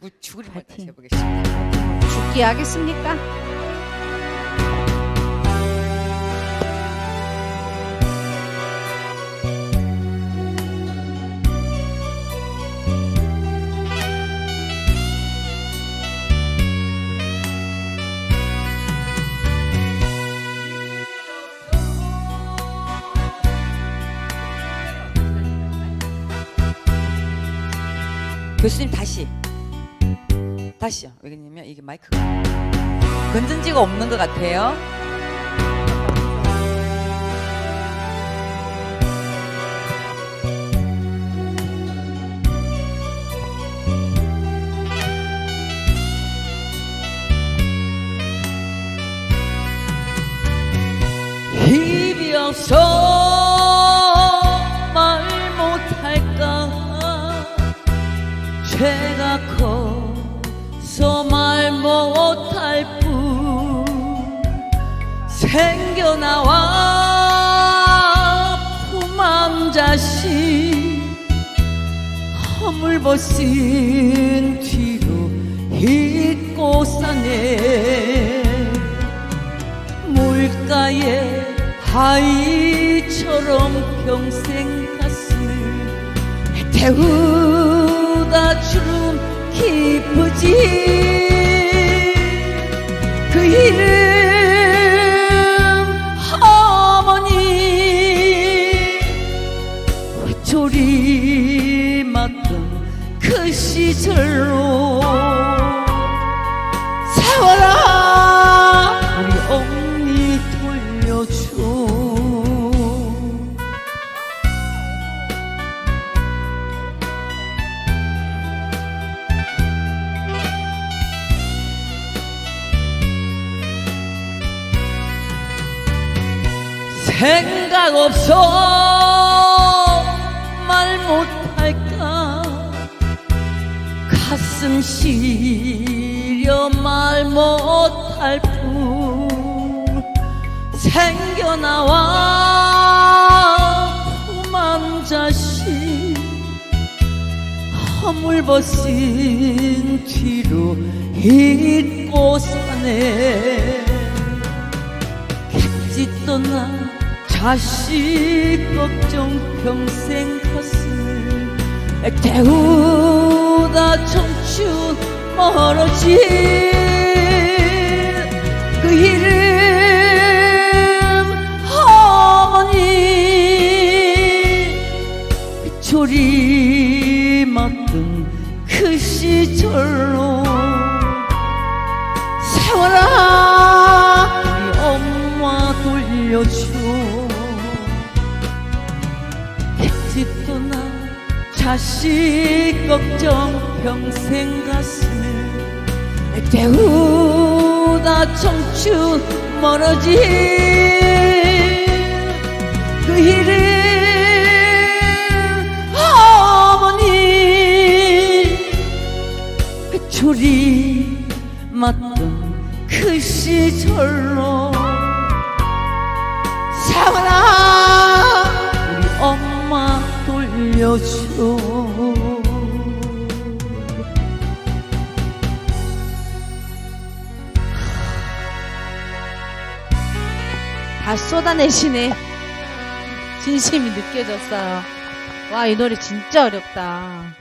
죽을 죽을 파이팅. 해보겠습니다. 죽기 하겠습니까? 교수님 다시 다시요. 왜냐면 이게 마이크가 건전지가 없는 것 같아요. 입이 없어 죄가 커서 말 못할 뿐 생겨나와 품안 자식 허물벗은 뒤로 사네. 물가에 하이처럼 평생 가슴을 태우 다 주름 깊어지. 그 이름 어머니. 조리 맞던 그 시절로 세워라. 우리 어머니 돌려줘 생각 없어. 말 못할까. 가슴 시려 말 못할 뿐. 생겨나와. 품안 자식. 허물벗은 뒤로 잊고 사네 객지 떠나 자식 걱정 평생 가슴을 태우다 청춘 멀어진 그 이름 어머니. 조리 맞던 그 시절로 세워라 우리 엄마 돌려줘 객지 떠나 자식 걱정 평생 가슴을 태우다 청춘 멀어진 그 이름 어머니 조리 맞던 그 시절로 돌려줘 다 쏟아내시네. 진심이 느껴졌어요. 와, 이 노래 진짜 어렵다.